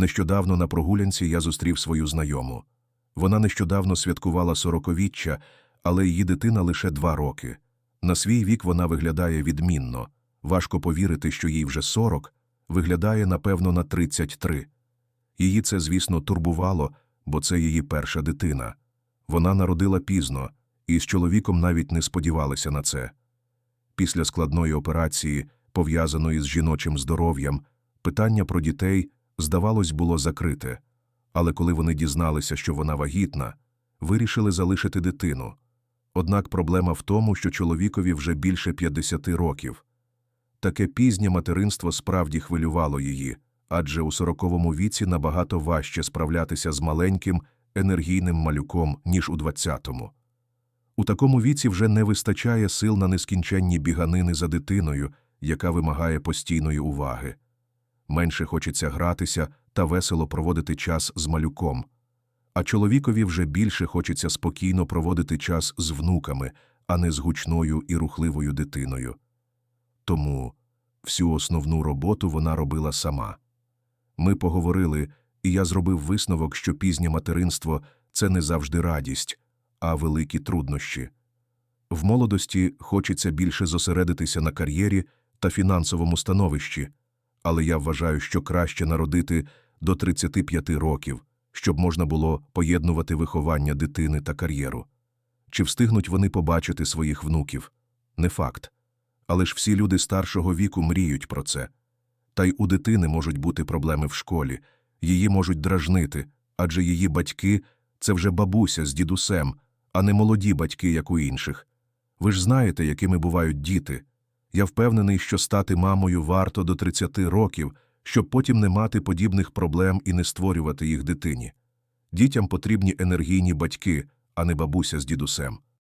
Нещодавно на прогулянці я зустрів свою знайому. Вона нещодавно святкувала сороковіччя, але її дитина лише два роки. На свій вік вона виглядає відмінно. Важко повірити, що їй вже сорок, виглядає, напевно, на 33. Її це, звісно, турбувало, бо це її перша дитина. Вона народила пізно, і з чоловіком навіть не сподівалися на це. Після складної операції, пов'язаної з жіночим здоров'ям, питання про дітей, здавалось, було закрите. Але коли вони дізналися, що вона вагітна, вирішили залишити дитину. Однак проблема в тому, що чоловікові вже більше 50 років. Таке пізнє материнство справді хвилювало її, адже у сороковому віці набагато важче справлятися з маленьким, енергійним малюком, ніж у двадцятому. У такому віці вже не вистачає сил на нескінченні біганини за дитиною, яка вимагає постійної уваги. Менше хочеться гратися та весело проводити час з малюком. А чоловікові вже більше хочеться спокійно проводити час з внуками, а не з гучною і рухливою дитиною. Тому всю основну роботу вона робила сама. Ми поговорили, і я зробив висновок, що пізнє материнство це не завжди радість, а великі труднощі. В молодості хочеться більше зосередитися на кар'єрі та фінансовому становищі, але я вважаю, що краще народити до 35 років, щоб можна було поєднувати виховання дитини та кар'єру. Чи встигнуть вони побачити своїх внуків? Не факт. Але ж всі люди старшого віку мріють про це. Та й у дитини можуть бути проблеми в школі, її можуть дражнити, адже її батьки це вже бабуся з дідусем, а не молоді батьки, як у інших. Ви ж знаєте, якими бувають діти. Я впевнений, що стати мамою варто до 30 років, щоб потім не мати подібних проблем і не створювати їх дитині. Дітям потрібні енергійні батьки, а не бабуся з дідусем.